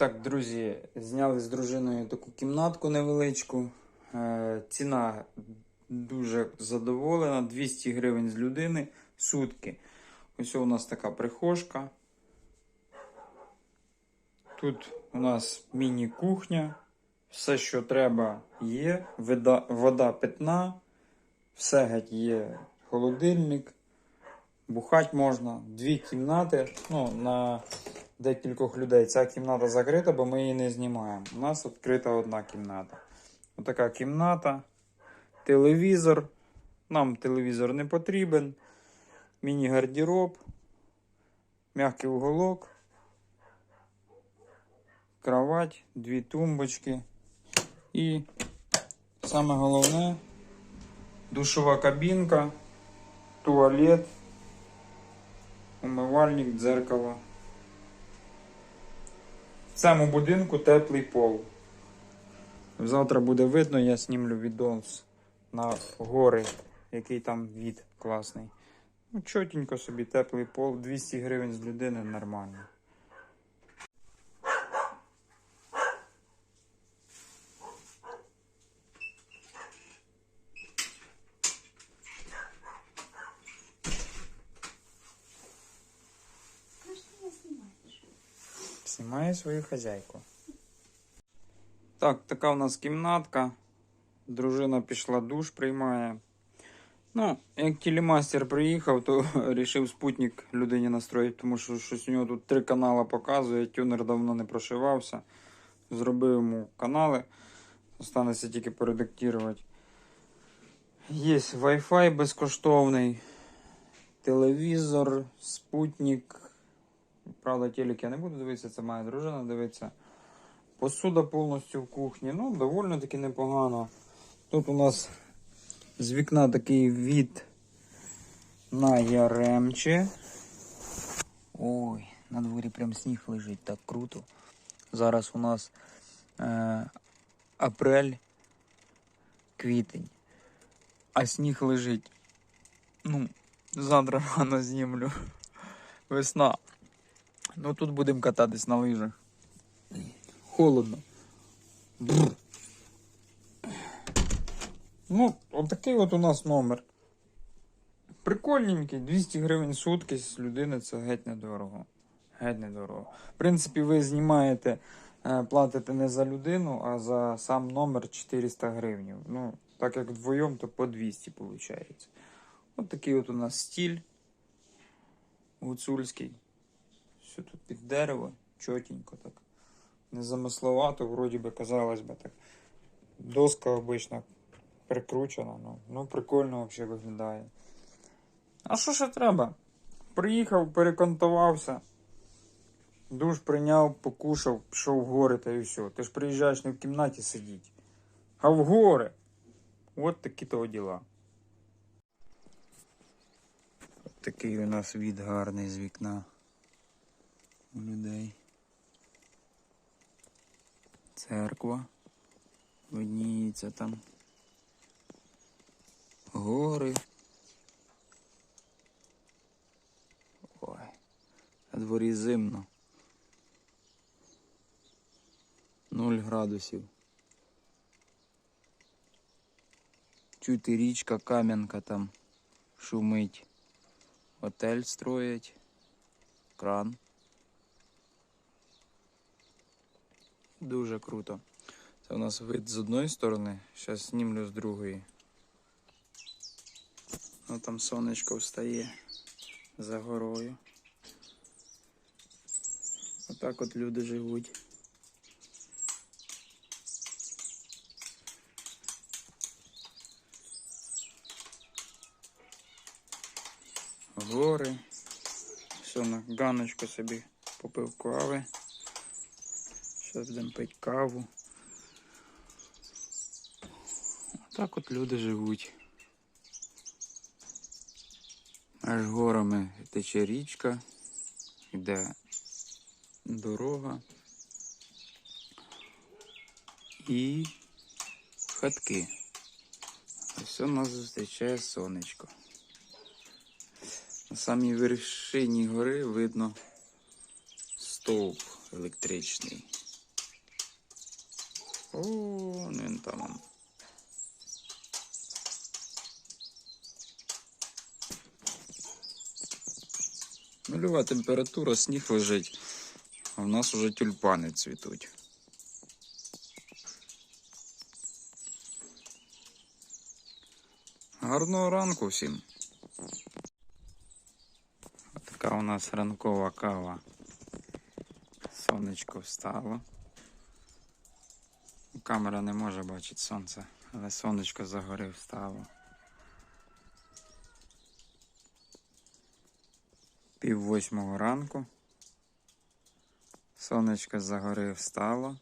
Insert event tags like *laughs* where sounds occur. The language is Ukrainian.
Так, друзі, зняли з дружиною таку кімнатку невеличку. Е, ціна дуже задоволена. 200 гривень з людини сутки. Ось у нас така прихожка. Тут у нас міні-кухня. Все, що треба, є. Вода, вода питна. Все геть є. Холодильник. Бухать можна. Дві кімнати. Ну, на декількох людей. Ця кімната закрита, бо ми її не знімаємо. У нас відкрита одна кімната. Отака кімната. Телевізор. Нам телевізор не потрібен. Міні-гардероб. Мягкий уголок. Кровать, дві тумбочки. І саме головне душова кабінка, туалет, умивальник, дзеркало. В цьому будинку теплий пол. Завтра буде видно, я знімлю відос на гори, який там від класний. Ну, чотенько собі, теплий пол, 200 гривень з людини нормально. Знімаю свою хазяйку. Так, така у нас кімнатка. Дружина пішла душ приймає. Ну, як телемастер приїхав, то *laughs* вирішив спутник людині настроїти, тому що щось у нього тут три канали показує. Тюнер давно не прошивався. Зробив йому канали. Останеться тільки поредактувати. Є Wi-Fi безкоштовний, телевізор, спутник. Правда, телек я не буду дивитися, це моя дружина дивиться. Посуда повністю в кухні. Ну, доволі таки непогано. Тут у нас з вікна такий від на Яремче. Ой, на дворі прям сніг лежить, так круто. Зараз у нас е, апрель, квітень. А сніг лежить. Ну, завтра *laughs* рано знімлю. Весна. Ну тут будемо кататись на лижах. Холодно. Бррр. Ну, отакий от у нас номер. Прикольненький, 200 гривень сутки з людини це геть недорого. Геть недорого. В принципі, ви знімаєте, е, платите не за людину, а за сам номер 400 гривень. Ну, так як вдвоєм, то по 200 виходить. От такий от у нас стіль гуцульський. Все тут під дерево, чотенько так. Незамисловато, вроді би, казалось би так. Доска обична прикручена, ну, ну прикольно взагалі виглядає. А що ще треба? Приїхав, перекантувався, душ прийняв, покушав, пішов в гори та і все. Ти ж приїжджаєш не в кімнаті сидіть, а в гори. От такі то діла. От такий у нас від гарний з вікна у людей. Церква. Видніється там. Гори. Ой. На дворі зимно. Нуль градусів. Чути річка Кам'янка там шумить. Отель строять. Кран. Дуже круто. Це у нас вид з одної сторони, зараз знімлю з другої. Ну там сонечко встає за горою. Отак от люди живуть. Гори. Все, на ганочку собі попив кави. Зараз будемо пити каву. Так от люди живуть. Аж горами тече річка, йде дорога і хатки. Ось у нас зустрічає сонечко. На самій вершині гори видно стовп електричний. О, він там. он. Нульова температура, сніг лежить, а в нас уже тюльпани цвітуть. Гарного ранку всім. Така у нас ранкова кава. Сонечко встало. Камера не може бачити сонце, але сонечко загори встало. Пів восьмого ранку. Сонечко загори встало.